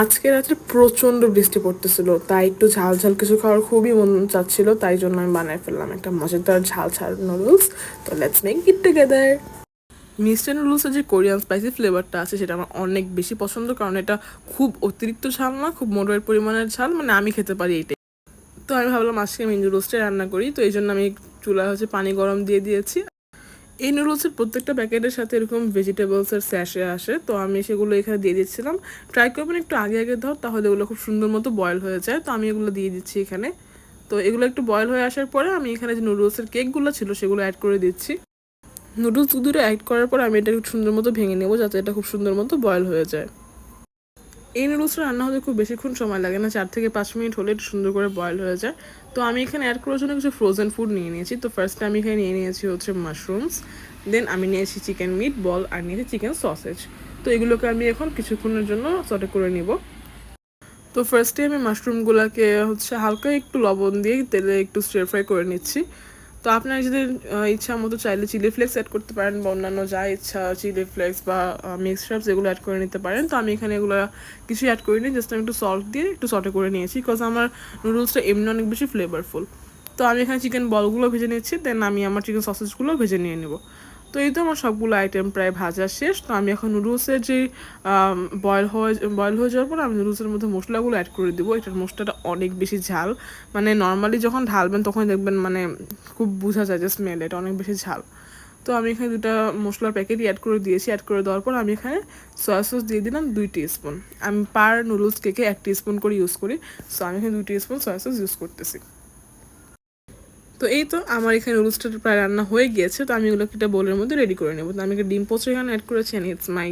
আজকে রাত্রে প্রচণ্ড বৃষ্টি পড়তেছিল, তাই একটু ঝাল ঝাল কিছু খাওয়ার খুবই মন চাচ্ছিল, তাই জন্য আমি বানাই ফেললাম একটা মজাদার ঝাল ঝাল নুডলস তো let's make it together mister নুডলসের যে কোরিয়ান স্পাইসি ফ্লেভারটা আছে, সেটা আমার অনেক বেশি পছন্দ, কারণ এটা খুব অতিরিক্ত ঝাল না, খুব মোটের পরিমাণের ঝাল মানে আমি খেতে পারি এটাই। তো আমি ভাবলাম আজকে আমি নুডলসটা রান্না করি, তো এই জন্য আমি চুলায় হচ্ছে পানি গরম দিয়ে দিয়েছি। এই নুডলসের প্রত্যেকটা প্যাকেটের সাথে এরকম ভেজিটেবলসের স্যাশে আসে। তো আমি সেগুলো এখানে দিয়ে দিচ্ছিলাম। ট্রাই করবেন একটু আগে আগে ধর, তাহলে এগুলো খুব সুন্দর মতো বয়েল হয়ে যায়। তো আমি এগুলো দিয়ে দিচ্ছি এখানে। তো এগুলো একটু বয়েল হয়ে আসার পরে আমি এখানে যে নুডলসের কেকগুলো ছিল, সেগুলো অ্যাড করে দিচ্ছি। নুডলস দুধুরে অ্যাড করার পর আমি এটা খুব সুন্দর মতো ভেঙে নেব, যাতে এটা খুব সুন্দর মতো বয়েল হয়ে যায়। এই নুডলসটা রান্না হতে খুব বেশিক্ষণ সময় লাগে না, চার থেকে পাঁচ মিনিট হলে একটু সুন্দর করে বয়েল হয়ে যায়। তো আমি এখানে অ্যাড করার জন্য কিছু ফ্রোজেন ফুড নিয়ে নিয়েছি। তো ফার্স্টে আমি এখানে নিয়ে নিয়েছি হচ্ছে মাশরুমস দেন আমি নিয়েছি চিকেন মিট বল আর নিয়েছি চিকেন সসেজ তো এগুলোকে আমি এখন কিছুক্ষণের জন্য সটে করে নিব। তো ফার্স্টে আমি মাশরুমগুলোকে হচ্ছে হালকা একটু লবণ দিয়ে তেলে একটু স্টির ফ্রাই করে নিচ্ছি। তো আপনার যদি ইচ্ছা মতো চাইলে চিলি ফ্লেক্স অ্যাড করতে পারেন বা অন্যান্য যা ইচ্ছা চিলি ফ্লেক্স বা মিক্স শ্রাপস এগুলো অ্যাড করে নিতে পারেন। তো আমি এখানে এগুলো কিছু অ্যাড করিনি জাস্ট আমি একটু সল্ট দিয়ে একটু সটে করে নিয়েছি বিকজ আমার নুডলসটা এমনি অনেক বেশি ফ্লেভারফুল তো আমি এখানে চিকেন বলগুলো ভেজে নিচ্ছি দেন আমি আমার চিকেন সসেসগুলো ভেজে নিয়ে নেব। তো এই তো আমার সবগুলো আইটেম প্রায় ভাজা শেষ। তো আমি এখন নুডলসের যে বয়েল হয়ে বয়েল হয়ে যাওয়ার পর আমি নুডলসের মধ্যে মশলাগুলো অ্যাড করে দেবো। এটার মশলাটা অনেক বেশি ঝাল। মানে নর্মালি যখন ঢালবেন তখন দেখবেন মানে খুব বোঝা যায় যে স্মেল এটা অনেক বেশি ঝাল। তো আমি এখানে দুটো মশলার প্যাকেট অ্যাড করে দিয়েছি। অ্যাড করে দেওয়ার পর আমি এখানে সয়া সস দিয়ে দিলাম দুই স্পুন আমি পার নুডলস কেকে এক স্পুন করে ইউজ করি। সো আমি এখানে দুই স্পুন সয়া সস ইউজ করতেছি। তো এই তো আমার এখানে নুডলসটা প্রায় রান্না হয়ে গিয়েছে, তো আমি ওগুলোকে একটা বোলের মধ্যে রেডি করে নেব। তো আমি একটা ডিম পোস্ট এখানে অ্যাড করেছি and it's my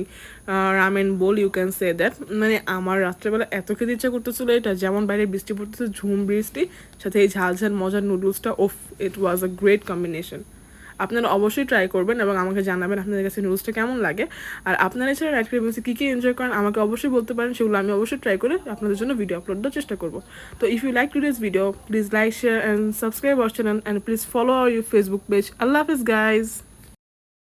ramen bowl you can say that মানে আমার রাত্রেবেলা এত খেতে ইচ্ছা করতেছিল এটা, যেমন বাইরে বৃষ্টি পড়তেছে, ঝুম বৃষ্টি, সাথে এই ঝাল ঝাল মজার নুডলসটা ওফ ইট ওয়াজ আ গ্রেট কম্বিনেশন আপনারা অবশ্যই ট্রাই করবেন এবং আমাকে জানাবেন আপনাদের কাছে নুডলসটা কেমন লাগে। আর আপনারা এছাড়া রাইট ক্রিমেন্সে কী কী এনজয় করেন আমাকে অবশ্যই বলতে পারেন, সেগুলো আমি অবশ্যই ট্রাই করে আপনাদের জন্য ভিডিও আপলোড চেষ্টা করব। তো if you like today's video please like share and subscribe our channel and please follow our your Facebook page আল্লাহ হাফিজ গাইজ